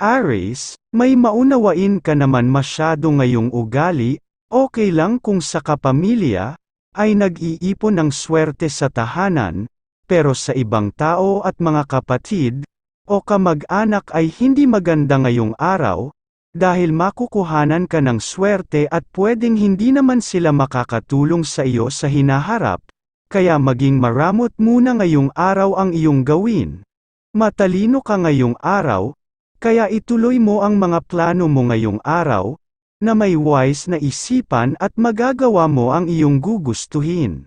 Aries, may maunawain ka naman masyado ngayong ugali, okay lang kung sa kapamilya, ay nag-iipon ng swerte sa tahanan, pero sa ibang tao at mga kapatid, o kamag-anak ay hindi maganda ngayong araw, dahil makukuhanan ka ng swerte at pwedeng hindi naman sila makakatulong sa iyo sa hinaharap, kaya maging maramot muna ngayong araw ang iyong gawin. Matalino ka ngayong araw, kaya ituloy mo ang mga plano mo ngayong araw, na may wise na isipan at magagawa mo ang iyong gugustuhin.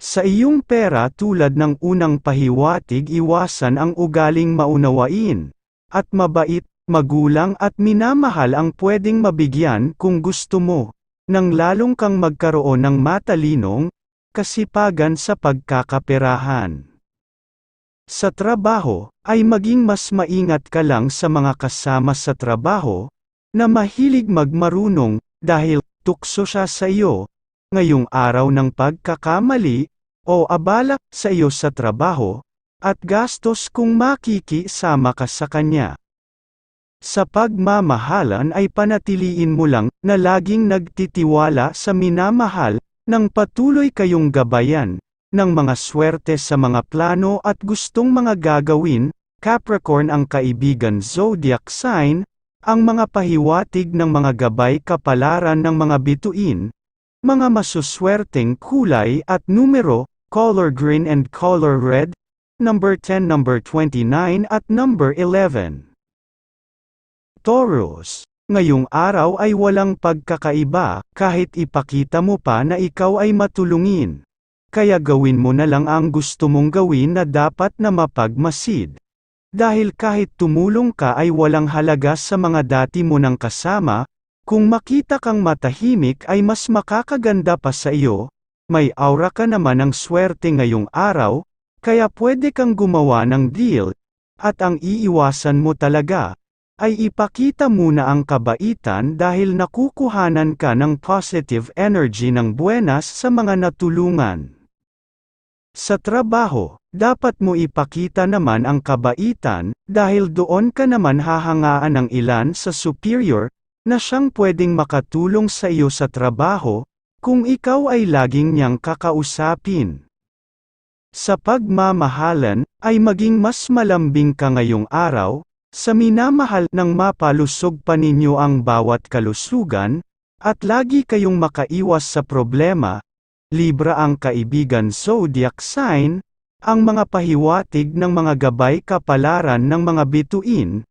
Sa iyong pera tulad ng unang pahiwatig iwasan ang ugaling maunawain, at mabait, magulang at minamahal ang pwedeng mabigyan kung gusto mo, nang lalong kang magkaroon ng matalinong, kasipagan sa pagkakaperahan. Sa trabaho, ay maging mas maingat ka lang sa mga kasama sa trabaho, na mahilig magmarunong, dahil tukso siya sa iyo, ngayong araw ng pagkakamali, o abala sa iyo sa trabaho, at gastos kung makikisama ka sa kanya. Sa pagmamahalan ay panatiliin mo lang na laging nagtitiwala sa minamahal, nang patuloy kayong gabayan, ng mga swerte sa mga plano at gustong mga gagawin, Capricorn ang kaibigan zodiac sign, ang mga pahiwatig ng mga gabay kapalaran ng mga bituin, mga masuswerteng kulay at numero, color green and color red, number 10, number 29 at number 11. Taurus, ngayong araw ay walang pagkakaiba, kahit ipakita mo pa na ikaw ay matulungin. Kaya gawin mo na lang ang gusto mong gawin na dapat na mapagmasid. Dahil kahit tumulong ka ay walang halaga sa mga dati mo ng kasama, kung makita kang matahimik ay mas makakaganda pa sa iyo, may aura ka naman ng swerte ngayong araw, kaya pwede kang gumawa ng deal, at ang iiwasan mo talaga, ay ipakita muna ang kabaitan dahil nakukuhanan ka ng positive energy ng buenas sa mga natulungan. Sa trabaho, dapat mo ipakita naman ang kabaitan, dahil doon ka naman hahangaan ng ilan sa superior, na siyang pwedeng makatulong sa iyo sa trabaho, kung ikaw ay laging niyang kakausapin. Sa pagmamahalan, ay maging mas malambing ka ngayong araw, sa minamahal nang mapalusog pa ninyo ang bawat kalusugan, at lagi kayong makaiwas sa problema, Libra ang kaibigan zodiac sign, ang mga pahiwatig ng mga gabay kapalaran ng mga bituin,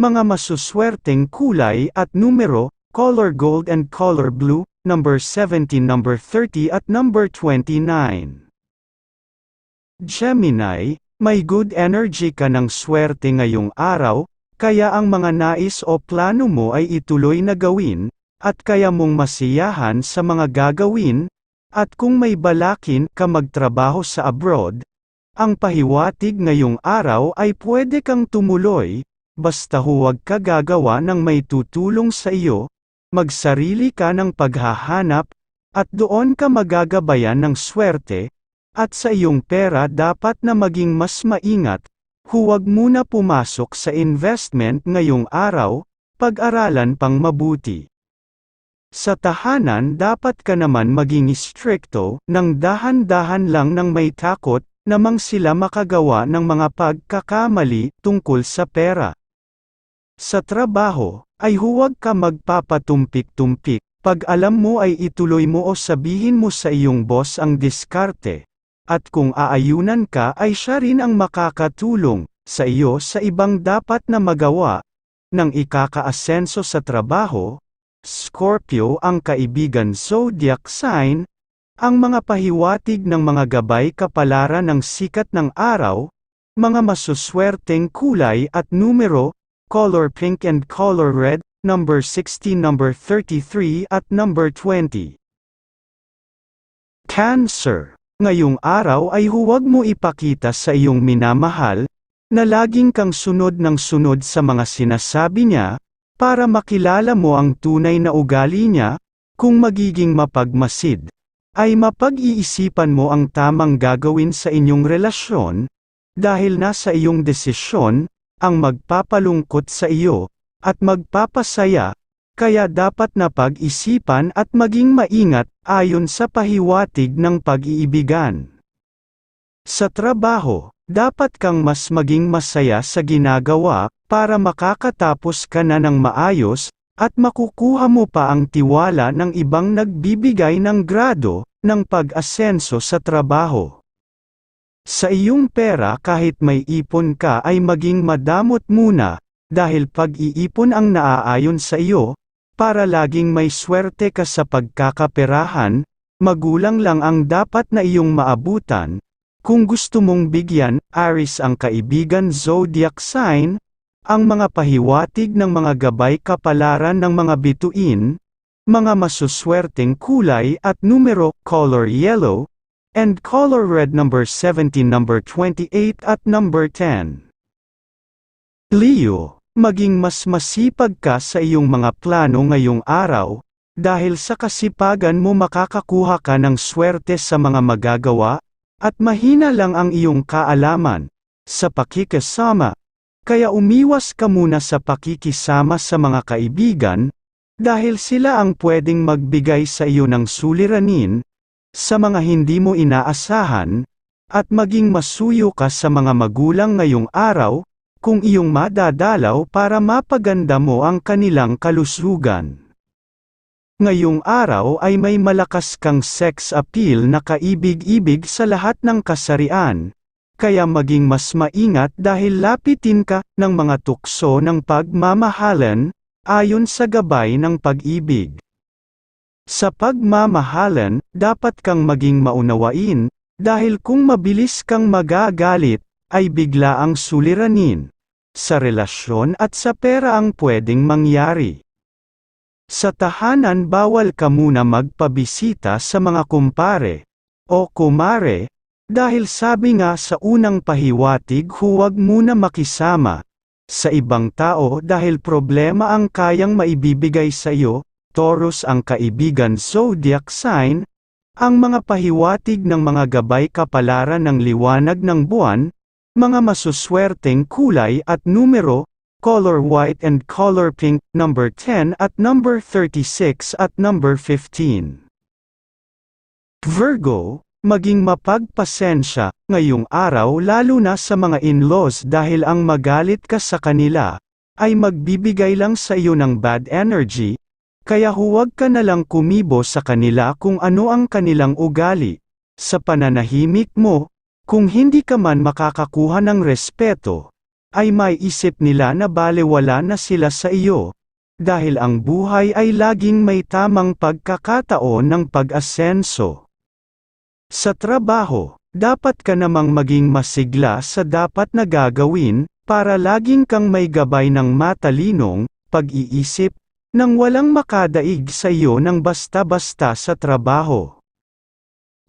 mga masuswerteng kulay at numero, color gold and color blue, number 17, number 30 at number 29. Gemini, may good energy ka ng swerte ngayong araw, kaya ang mga nais o plano mo ay ituloy na gawin, at kaya mong masiyahan sa mga gagawin, at kung may balakin ka magtrabaho sa abroad, ang pahiwatig ngayong araw ay pwede kang tumuloy, basta huwag ka gagawa ng may tutulong sa iyo, magsarili ka ng paghahanap, at doon ka magagabayan ng swerte, at sa iyong pera dapat na maging mas maingat, huwag muna pumasok sa investment ngayong araw, pag-aralan pang mabuti. Sa tahanan dapat ka naman maging stricto, nang dahan-dahan lang nang may takot, namang sila makagawa ng mga pagkakamali tungkol sa pera. Sa trabaho, ay huwag ka magpapatumpik-tumpik, pag alam mo ay ituloy mo o sabihin mo sa iyong boss ang diskarte, at kung aayunan ka ay siya rin ang makakatulong, sa iyo sa ibang dapat na magawa, nang ikakaasenso sa trabaho, Scorpio ang kaibigan zodiac sign, ang mga pahiwatig ng mga gabay kapalaran ng sikat ng araw, mga masuswerteng kulay at numero, color pink and color red, number 16, number 33 at number 20. Cancer Ngayong araw ay huwag mo ipakita sa iyong minamahal, na laging kang sunod ng sunod sa mga sinasabi niya, para makilala mo ang tunay na ugali niya, kung magiging mapagmasid, ay mapag-iisipan mo ang tamang gagawin sa inyong relasyon, dahil nasa iyong desisyon, ang magpapalungkot sa iyo, at magpapasaya, kaya dapat na pag-isipan at maging maingat ayon sa pahiwatig ng pag-iibigan. Sa trabaho, dapat kang mas maging masaya sa ginagawa para makakatapos ka na ng maayos at makukuha mo pa ang tiwala ng ibang nagbibigay ng grado ng pag-asenso sa trabaho. Sa iyong pera kahit may ipon ka ay maging madamot muna, dahil pag-iipon ang naaayon sa iyo, para laging may swerte ka sa pagkakaperahan, magulang lang ang dapat na iyong maabutan, kung gusto mong bigyan, Aris ang kaibigan zodiac sign, ang mga pahiwatig ng mga gabay kapalaran ng mga bituin, mga masuswerteng kulay at numero, color yellow, and color red number 17 number 28 at number 10. Leo, maging mas masipag ka sa iyong mga plano ngayong araw, dahil sa kasipagan mo makakakuha ka ng swerte sa mga magagawa, at mahina lang ang iyong kaalaman, sa pakikisama, kaya umiwas ka muna sa pakikisama sa mga kaibigan, dahil sila ang pwedeng magbigay sa iyo ng suliranin, sa mga hindi mo inaasahan, at maging masuyo ka sa mga magulang ngayong araw, kung iyong madadalaw para mapaganda mo ang kanilang kalusugan. Ngayong araw ay may malakas kang sex appeal na kaibig-ibig sa lahat ng kasarian, kaya maging mas maingat dahil lapitin ka ng mga tukso ng pagmamahalan, ayon sa gabay ng pag-ibig. Sa pagmamahalan, dapat kang maging maunawain, dahil kung mabilis kang magagalit, ay bigla ang suliranin. Sa relasyon at sa pera ang pwedeng mangyari. Sa tahanan bawal ka muna magpabisita sa mga kumpare, o kumare, dahil sabi nga sa unang pahiwatig huwag muna makisama, sa ibang tao dahil problema ang kayang maibibigay sa iyo, Taurus ang kaibigan zodiac sign, ang mga pahiwatig ng mga gabay kapalaran ng liwanag ng buwan, mga masuswerteng kulay at numero, color white and color pink, number 10 at number 36 at number 15. Virgo, maging mapagpasensya, ngayong araw lalo na sa mga in-laws dahil ang magalit ka sa kanila, ay magbibigay lang sa iyo ng bad energy, kaya huwag ka na lang kumibo sa kanila kung ano ang kanilang ugali. Sa pananahimik mo, kung hindi ka man makakakuha ng respeto, ay may isip nila na balewala na sila sa iyo, dahil ang buhay ay laging may tamang pagkakataon ng pag-asenso. Sa trabaho, dapat ka namang maging masigla sa dapat na gagawin, para laging kang may gabay ng matalinong, pag-iisip, nang walang makadaig sa iyo ng basta-basta sa trabaho.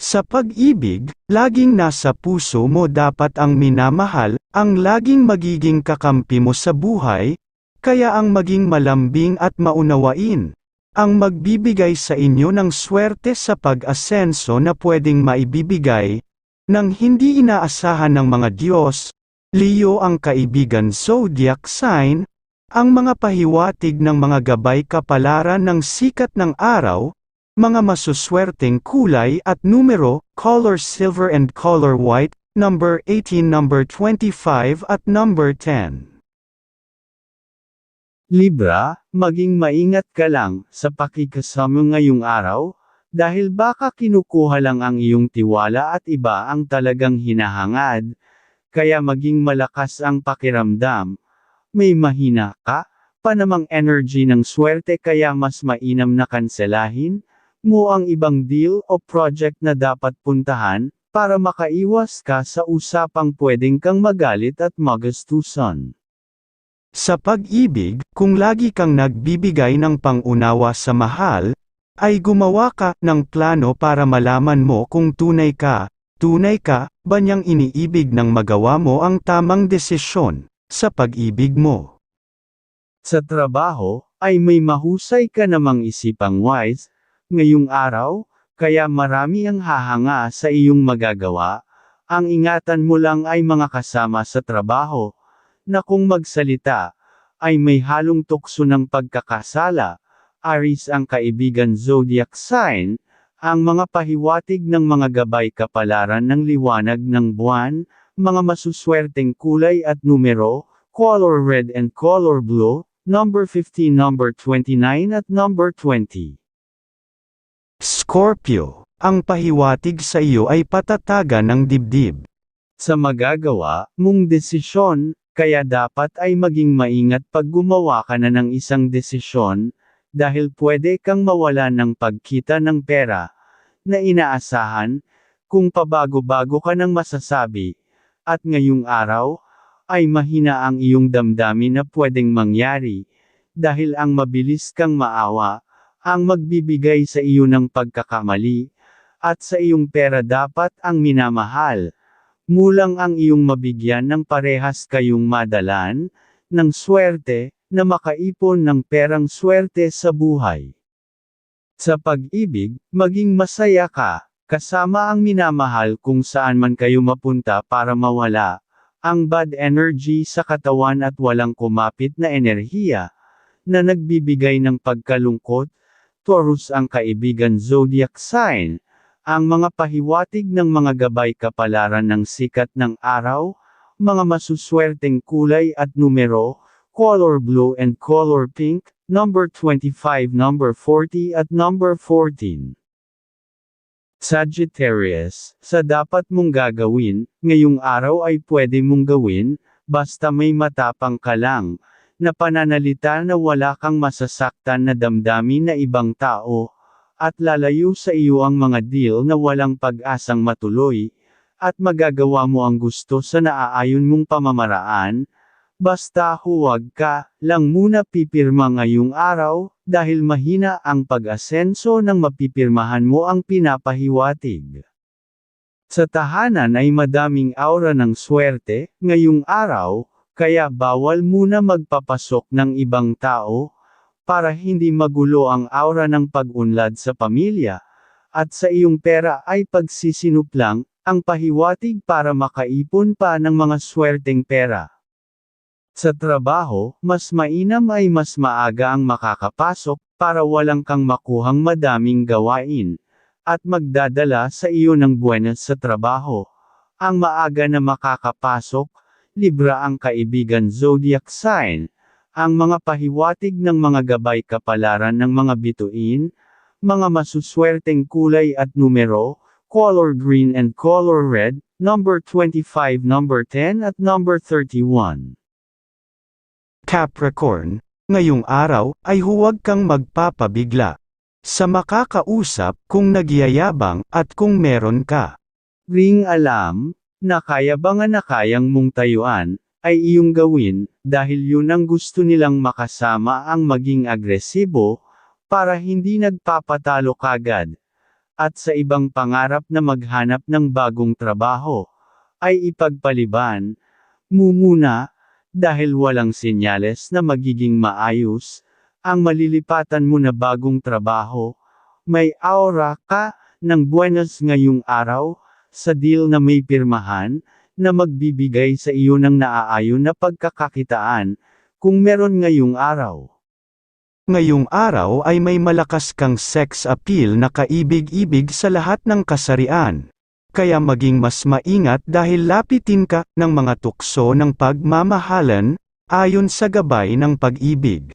Sa pag-ibig, laging nasa puso mo dapat ang minamahal, ang laging magiging kakampi mo sa buhay, kaya ang maging malambing at maunawain, ang magbibigay sa inyo ng swerte sa pag-asenso na pwedeng maibibigay, ng hindi inaasahan ng mga Diyos, Leo ang kaibigan zodiac sign, ang mga pahiwatig ng mga gabay kapalaran ng sikat ng araw, mga masuswerteng kulay at numero, color silver and color white, number 18 number 25 at number 10. Libra, maging maingat ka lang sa pakikasama ngayong araw, dahil baka kinukuha lang ang iyong tiwala at iba ang talagang hinahangad, kaya maging malakas ang pakiramdam. May mahina ka, panamang energy ng swerte kaya mas mainam na kanselahin, mo ang ibang deal o project na dapat puntahan, para makaiwas ka sa usapang pwedeng kang magalit at magastusan. Sa pag-ibig, kung lagi kang nagbibigay ng pangunawa sa mahal, ay gumawa ka ng plano para malaman mo kung tunay ka, tunay ka, ba niyang iniibig ng magawa mo ang tamang desisyon, sa pag-ibig mo. Sa trabaho, ay may mahusay ka namang isipang wise, ngayong araw, kaya marami ang hahanga sa iyong magagawa, ang ingatan mo lang ay mga kasama sa trabaho, na kung magsalita, ay may halong tukso ng pagkakasala. Aris ang kaibigan zodiac sign, ang mga pahiwatig ng mga gabay kapalaran ng liwanag ng buwan, mga masuswerteng kulay at numero, color red and color blue, number 15, number 29 at number 20. Scorpio, ang pahiwatig sa iyo ay patatagan ng dibdib. Sa magagawa mong desisyon, kaya dapat ay maging maingat pag gumawa ka na ng isang desisyon, dahil pwede kang mawala ng pagkita ng pera, na inaasahan, kung pabago-bago ka ng masasabi, at ngayong araw, ay mahina ang iyong damdamin na pwedeng mangyari, dahil ang mabilis kang maawa, ang magbibigay sa iyo ng pagkakamali, at sa iyong pera dapat ang minamahal. Mulang ang iyong mabigyan ng parehas kayong madalan, ng swerte, na makaipon ng perang swerte sa buhay. Sa pag-ibig, maging masaya ka, kasama ang minamahal kung saan man kayo mapunta para mawala, ang bad energy sa katawan at walang kumapit na enerhiya, na nagbibigay ng pagkalungkot, Taurus ang kaibigan zodiac sign, ang mga pahiwatig ng mga gabay kapalaran ng sikat ng araw, mga masuswerteng kulay at numero, color blue and color pink, number 25, number 40 at number 14. Sagittarius, sa dapat mong gagawin, ngayong araw ay pwede mong gawin, basta may matapang ka lang, na pananalita na wala kang masasaktan na damdamin na ibang tao, at lalayo sa iyo ang mga deal na walang pag-asang matuloy, at magagawa mo ang gusto sa naaayon mong pamamaraan, basta huwag ka lang muna pipirma ngayong araw, dahil mahina ang pag-asenso ng mapipirmahan mo ang pinapahiwatig. Sa tahanan ay madaming aura ng swerte, ngayong araw, kaya bawal muna magpapasok ng ibang tao, para hindi magulo ang aura ng pag-unlad sa pamilya, at sa iyong pera ay pagsisinuplang, ang pahiwatig para makaipon pa ng mga swerteng pera. Sa trabaho, mas mainam ay mas maaga ang makakapasok, para walang kang makuhang madaming gawain, at magdadala sa iyo ng buenas sa trabaho. Ang maaga na makakapasok, libra ang kaibigan zodiac sign, ang mga pahiwatig ng mga gabay kapalaran ng mga bituin, mga masuswerteng kulay at numero, color green and color red, number 25, number 10 at number 31. Capricorn, ngayong araw, ay huwag kang magpapabigla. Sa makakausap, kung nagyayabang, at kung meron ka. Ring alam, na kaya ba nga na kayang mong tayuan, ay iyong gawin, dahil yun ang gusto nilang makasama ang maging agresibo, para hindi nagpapatalo kagad. At sa ibang pangarap na maghanap ng bagong trabaho, ay ipagpaliban, mumuna, dahil walang senyales na magiging maayos, ang malilipatan mo na bagong trabaho, may aura ka, ng buenas ngayong araw, sa deal na may pirmahan, na magbibigay sa iyo ng naaayon na pagkakakitaan, kung meron ngayong araw. Ngayong araw ay may malakas kang sex appeal na kaibig-ibig sa lahat ng kasarian. Kaya maging mas maingat dahil lapitin ka ng mga tukso ng pagmamahalan, ayon sa gabay ng pag-ibig.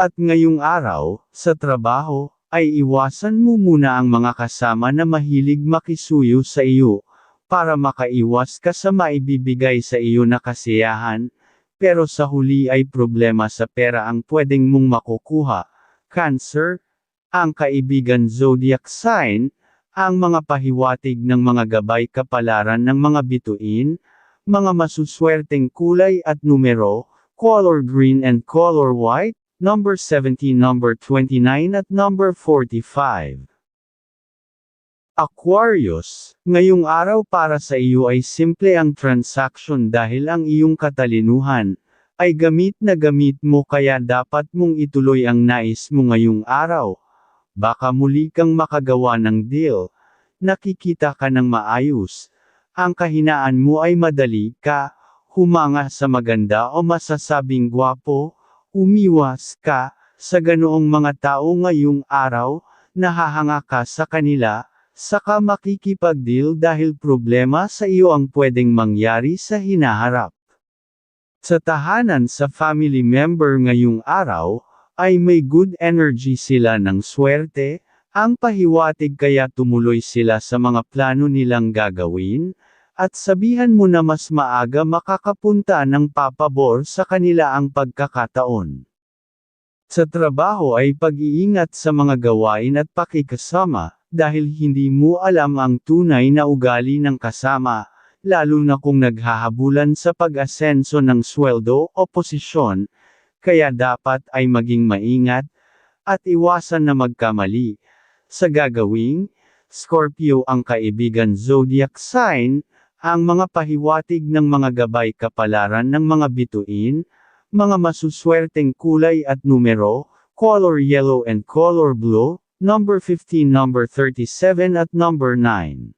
At ngayong araw, sa trabaho, ay iwasan mo muna ang mga kasama na mahilig makisuyo sa iyo, para makaiwas ka sa maibibigay sa iyo na kasiyahan, pero sa huli ay problema sa pera ang pwedeng mong makukuha. Cancer, ang kaibigan zodiac sign, ang mga pahiwatig ng mga gabay kapalaran ng mga bituin, mga masuswerteng kulay at numero, color green and color white, number 17, number 29 at number 45. Aquarius, ngayong araw para sa iyo ay simple ang transaction dahil ang iyong katalinuhan, ay gamit na gamit mo kaya dapat mong ituloy ang nais mo ngayong araw. Baka muli kang makagawa ng deal. Nakikita ka ng maayos. Ang kahinaan mo ay madali ka, humanga sa maganda o masasabing gwapo, umiwas ka, sa ganoong mga tao ngayong araw, nahahanga ka sa kanila, saka makikipagdeal dahil problema sa iyo ang pwedeng mangyari sa hinaharap. Sa tahanan sa family member ngayong araw, ay may good energy sila ng swerte, ang pahiwatig kaya tumuloy sila sa mga plano nilang gagawin, at sabihan mo na mas maaga makakapunta ng papabor sa kanila ang pagkakataon. Sa trabaho ay pag-iingat sa mga gawain at pakikasama, dahil hindi mo alam ang tunay na ugali ng kasama, lalo na kung naghahabulan sa pag-asenso ng sweldo o posisyon, kaya dapat ay maging maingat, at iwasan na magkamali. Sa gagawing, Scorpio ang kaibigan zodiac sign, ang mga pahiwatig ng mga gabay kapalaran ng mga bituin, mga masuswerteng kulay at numero, color yellow and color blue, number 15, number 37 at number 9.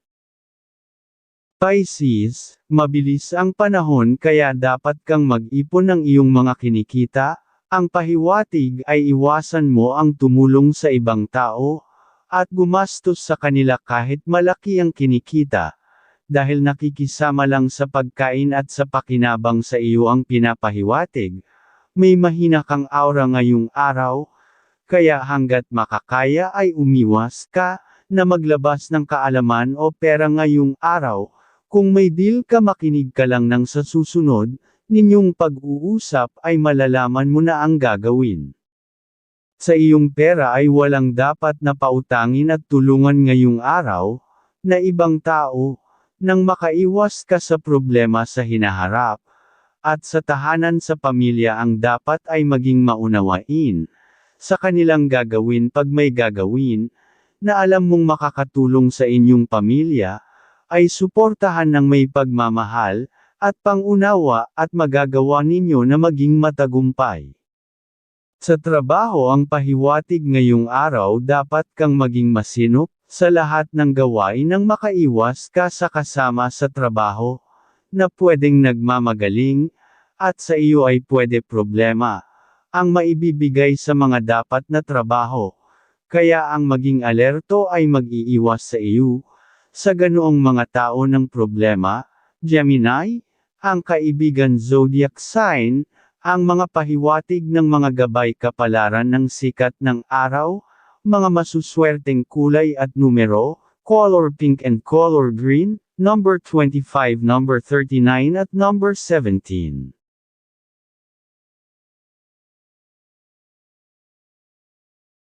Pisces, mabilis ang panahon kaya dapat kang mag-ipon ng iyong mga kinikita, ang pahiwatig ay iwasan mo ang tumulong sa ibang tao, at gumastos sa kanila kahit malaki ang kinikita, dahil nakikisama lang sa pagkain at sa pakinabang sa iyo ang pinapahiwatig, may mahina kang aura ngayong araw, kaya hanggat makakaya ay umiwas ka, na maglabas ng kaalaman o pera ngayong araw, kung may deal ka makinig ka lang ng sa susunod, ninyong pag-uusap ay malalaman mo na ang gagawin. Sa iyong pera ay walang dapat na pautangin at tulungan ngayong araw, na ibang tao, nang makaiwas ka sa problema sa hinaharap, at sa tahanan sa pamilya ang dapat ay maging maunawain, sa kanilang gagawin pag may gagawin, na alam mong makakatulong sa inyong pamilya, ay suportahan ng may pagmamahal, at pangunawa, at magagawa ninyo na maging matagumpay. Sa trabaho ang pahiwatig ngayong araw dapat kang maging masinop, sa lahat ng gawain nang makaiwas ka sa kasama sa trabaho, na pwedeng nagmamagaling, at sa iyo ay pwede problema, ang maibibigay sa mga dapat na trabaho. Kaya ang maging alerto ay mag-iiwas sa iyo, sa ganoong mga tao ng problema, Gemini, ang kaibigan zodiac sign, ang mga pahiwatig ng mga gabay kapalaran ng sikat ng araw, mga masuswerteng kulay at numero, color pink and color green, number 25, number 39 at number 17.